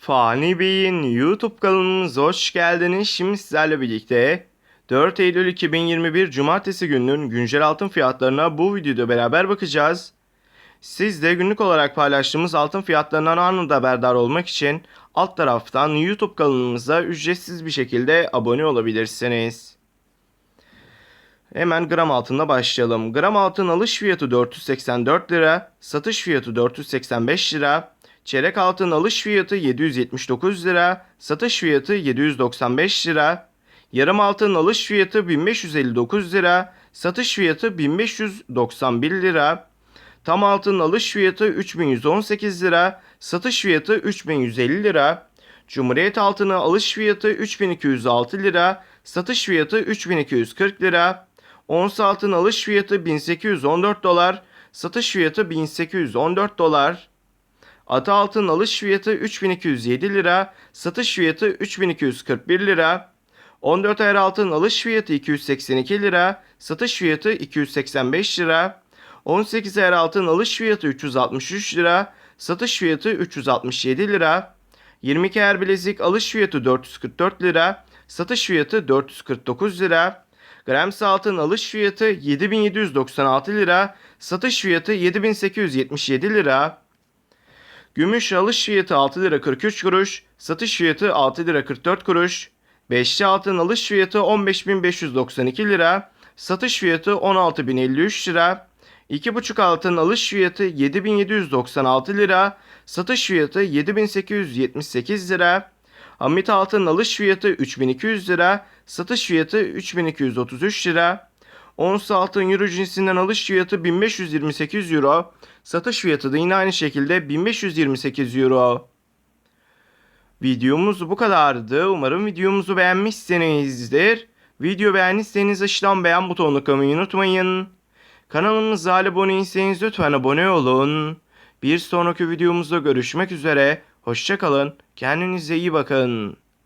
Fani Bey'in YouTube kanalımıza hoş geldiniz. Şimdi sizlerle birlikte 4 Eylül 2021 Cumartesi gününün güncel altın fiyatlarına bu videoda beraber bakacağız. Siz de günlük olarak paylaştığımız altın fiyatlarından anında haberdar olmak için alt taraftan YouTube kanalımıza ücretsiz bir şekilde abone olabilirsiniz. Hemen gram altında başlayalım. Gram altın alış fiyatı 484 lira, satış fiyatı 485 lira. Çeyrek altın alış fiyatı 779 lira, satış fiyatı 795 lira. Yarım altın alış fiyatı 1559 lira, satış fiyatı 1591 lira. Tam altın alış fiyatı 3118 lira, satış fiyatı 3150 lira. Cumhuriyet altını alış fiyatı 3206 lira, satış fiyatı 3240 lira. Ons altın alış fiyatı 1814 dolar, satış fiyatı 1814 dolar. Ata altın alış fiyatı 3207 lira, satış fiyatı 3241 lira. 14 ayar altın alış fiyatı 282 lira, satış fiyatı 285 lira. 18 ayar altın alış fiyatı 363 lira, satış fiyatı 367 lira. 22 ayar bilezik alış fiyatı 444 lira, satış fiyatı 449 lira. Grams altın alış fiyatı 7796 lira, satış fiyatı 7877 lira. Gümüş alış fiyatı 6 lira 43 kuruş, satış fiyatı 6 lira 44 kuruş. Beşli altın alış fiyatı 15.592 lira, satış fiyatı 16.053 lira. 2,5 altın alış fiyatı 7796 lira, satış fiyatı 7878 lira. Hamit altın alış fiyatı 3200 lira, satış fiyatı 3233 lira. Ons altın euro cinsinden alış fiyatı 1528 euro, satış fiyatı da yine aynı şekilde 1528 euro. Videomuz bu kadardı. Umarım videomuzu beğenmişsinizdir. Video beğendiyseniz aşağıdan beğen butonuna kılmayı unutmayın. Kanalımıza abone değilseniz lütfen abone olun. Bir sonraki videomuzda görüşmek üzere. Hoşçakalın. Kendinize iyi bakın.